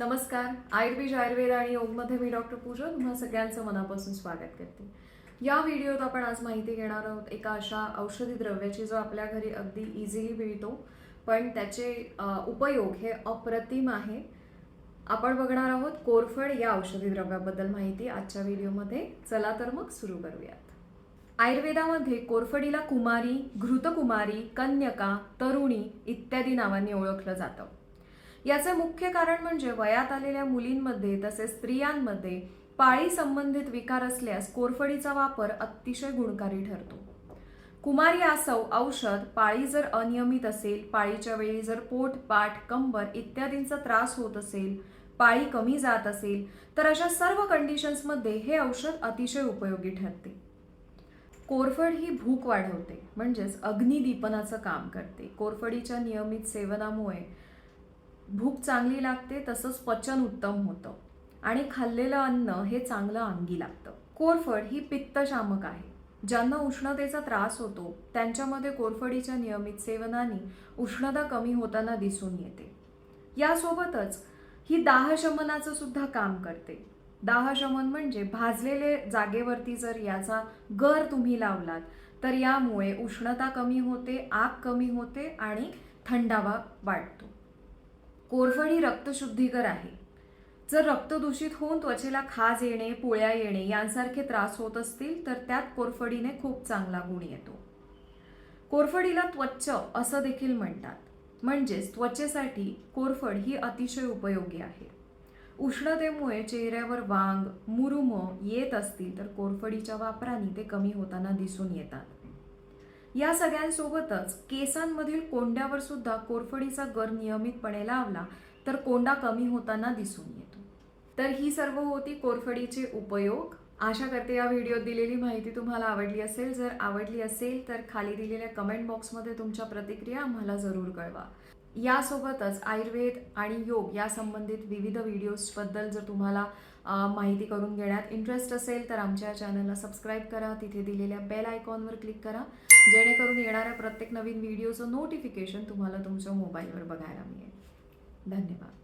नमस्कार. आयुर्वेद आयुर्वेद आणि योगमध्ये मी डॉक्टर पूजा तुम्हा सगळ्यांचं मनापासून स्वागत करते. या व्हिडिओत आपण आज माहिती घेणार आहोत एका अशा औषधी द्रव्याची जो आपल्या घरी अगदी इझिली मिळतो पण त्याचे उपयोग हे अप्रतिम आहे. आपण बघणार आहोत कोरफड या औषधी द्रव्याबद्दल माहिती आजच्या व्हिडिओमध्ये. चला तर मग सुरू करूयात. आयुर्वेदामध्ये कोरफडीला कुमारी घृतकुमारी कन्यका तरुणी इत्यादी नावांनी ओळखलं जातं. याचे मुख्य कारण म्हणजे वयात आलेल्या मुलींमध्ये तसेच स्त्रियांमध्ये पाळी संबंधित विकार असल्यास कोरफडीचा वापर अतिशय गुणकारी ठरतो. कुमारी आसव औषध पाळी जर अनियमित असेल पाळीच्या वेळी जर पोट पाठ कंबर इत्यादींचा त्रास होत असेल पाळी कमी जात असेल तर अशा सर्व कंडिशन्समध्ये हे औषध अतिशय उपयोगी ठरते. कोरफड ही भूक वाढवते म्हणजेच अग्निदीपनाचं काम करते. कोरफडीच्या नियमित सेवनामुळे भूक चांगली लागते तसंच पचन उत्तम होतं. आणि खाल्लेलं अन्न हे चांगलं अंगी लागतं. कोरफड ही पित्तशामक आहे. ज्यांना उष्णतेचा त्रास होतो त्यांच्यामध्ये कोरफडीच्या नियमित सेवनाने उष्णता कमी होताना दिसून येते. यासोबतच ही दाहशमनाचं सुद्धा काम करते. दाहशमन म्हणजे भाजलेले जागेवरती जर याचा गर तुम्ही लावलात तर यामुळे उष्णता कमी होते आग कमी होते आणि थंडावा वाढतो. कोरफड ही रक्तशुद्धीकर आहे. जर रक्त दूषित होऊन त्वचेला खाज येणे पोळ्या येणे यांसारखे त्रास होत असतील तर त्यात कोरफडीने खूप चांगला गुण येतो. कोरफडीला त्वच असं देखील म्हणतात. म्हणजेच त्वचेसाठी कोरफड ही अतिशय उपयोगी आहे. उष्णतेमुळे चेहऱ्यावर वांग मुरुम येत असतील तर कोरफडीच्या वापराने ते कमी होताना दिसून येतात. या सगळ्यांसोबतच केसांमधील कोंड्यावर सुद्धा कोरफडीचा गर नियमितपणे लावला तर कोंडा कमी होताना दिसून येतो. तर ही सर्व होती कोरफडीचे उपयोग. आशा करते या व्हिडिओत दिलेली माहिती तुम्हाला आवडली असेल. जर आवडली असेल तर खाली दिलेल्या कमेंट बॉक्समध्ये तुमच्या प्रतिक्रिया आम्हाला जरूर कळवा. यासोबतच आयुर्वेद आणि योग या संबंधित विविध व्हिडिओजबद्दल जर तुम्हाला माहिती करून घेण्यात इंटरेस्ट असेल तर आमच्या चॅनलला सबस्क्राईब करा. तिथे दिलेल्या बेल आयकॉनवर क्लिक करा. जेणेकरून येणाऱ्या प्रत्येक नवीन व्हिडिओचं नोटिफिकेशन तुम्हाला तुमच्या मोबाईलवर बघायला मिळेल. धन्यवाद.